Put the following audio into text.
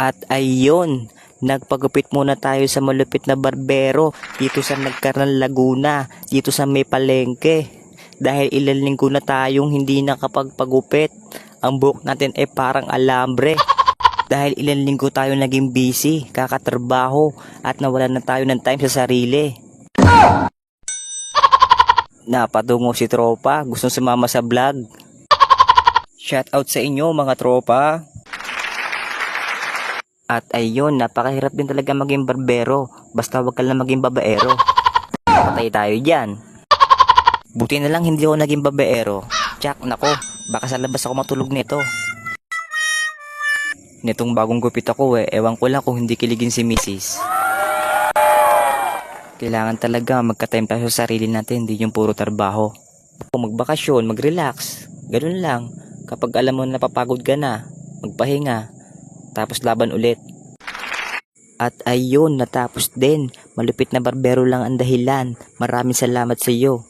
At ayun, nagpagupit muna tayo sa malupit na barbero dito sa Nagkaran Laguna, dito sa may palengke. Dahil ilang linggo na tayong hindi nakapagpagupit. Ang buhok natin ay parang alambre. Dahil ilang linggo tayo naging busy, kakatrabaho, at nawalan na tayo ng time sa sarili. Napatungo si tropa, gustong sumama sa vlog. Shout out sa inyo mga tropa. At ayun, napakahirap din talaga maging barbero. Basta wag ka lang maging babaero. Patay tayo dyan. Buti na lang hindi ako naging babaero. Tsak, nako, baka sa labas ako matulog nito. Nitong bagong gupit ako eh, ewan ko lang kung hindi kiligin si Mrs. Kailangan talaga magka-time tayo sa sarili natin, hindi yung puro trabaho. Kung magbakasyon, mag-relax. Ganun lang. Kapag alam mo na napapagod ka na, magpahinga. Tapos laban ulit. At ayun, natapos din. Malupit na barbero lang ang dahilan. Maraming salamat sa iyo.